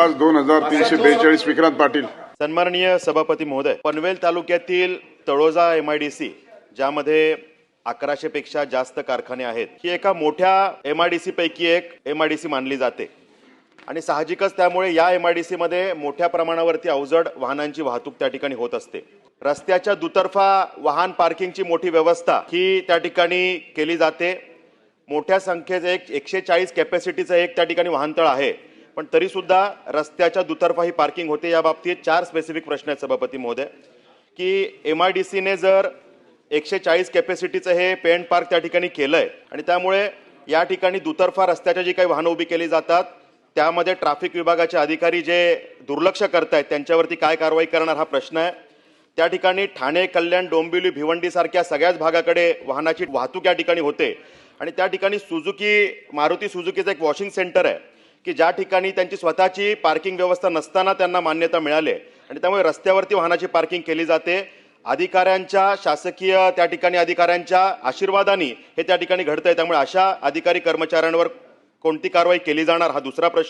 पाच दोन हजार तीनशे बेचाळीस विक्रांत पाटील. सन्माननीय सभापती महोदय पनवेल तालुक्यातील Taloja M I D C ज्यामध्ये अकराशे पेक्षा जास्त कारखाने आहेत ही एका मोठ्या एम आय डी सी पैकी एक एम आय डी सी मानली जाते. आणि साहजिकच त्यामुळे या एम आय डी सीमध्ये मोठ्या प्रमाणावरती अवजड वाहनांची वाहतूक त्या ठिकाणी होत असते. रस्त्याच्या दुतर्फा वाहन पार्किंगची मोठी व्यवस्था ही त्या ठिकाणी केली जाते. मोठ्या संख्येचं एक एकशे चाळीस कॅपॅसिटीचं एक त्या ठिकाणी वाहनतळ आहे. पण तरी सुद्धा रस्त्याच्या दुतर्फाही पार्किंग होते. या बाबतीत चार स्पेसिफिक प्रश्न आहेत सभापती महोदय. की एम आय डी सीने जर एकशे चाळीस कॅपॅसिटीचं हे पेंट पार्क त्या ठिकाणी केलं आहे आणि त्यामुळे या ठिकाणी दुतर्फा रस्त्याच्या जी काही वाहनं उभी केली जातात त्यामध्ये ट्रॅफिक विभागाचे अधिकारी जे दुर्लक्ष करतायत त्यांच्यावरती काय कारवाई करणार हा प्रश्न आहे. त्या ठिकाणी ठाणे कल्याण डोंबिवली भिवंडी सारख्या सगळ्याच भागाकडे वाहनाची वाहतूक या ठिकाणी होते. आणि त्या ठिकाणी सुझुकी मारुती सुझुकीचं एक वॉशिंग सेंटर आहे. की ज्या ठिकाणी त्यांची स्वतःची पार्किंग व्यवस्था नसताना त्यांना मान्यता मिळाली आणि त्यामुळे रस्त्यावरती वाहनाची पार्किंग केली जाते. अधिकाऱ्यांच्या शासकीय त्या ठिकाणी अधिकाऱ्यांच्या आशीर्वादाने हे त्या ठिकाणी घडतंय. त्यामुळे अशा अधिकारी कर्मचाऱ्यांवर कोणती कारवाई केली जाणार हा दुसरा प्रश्न.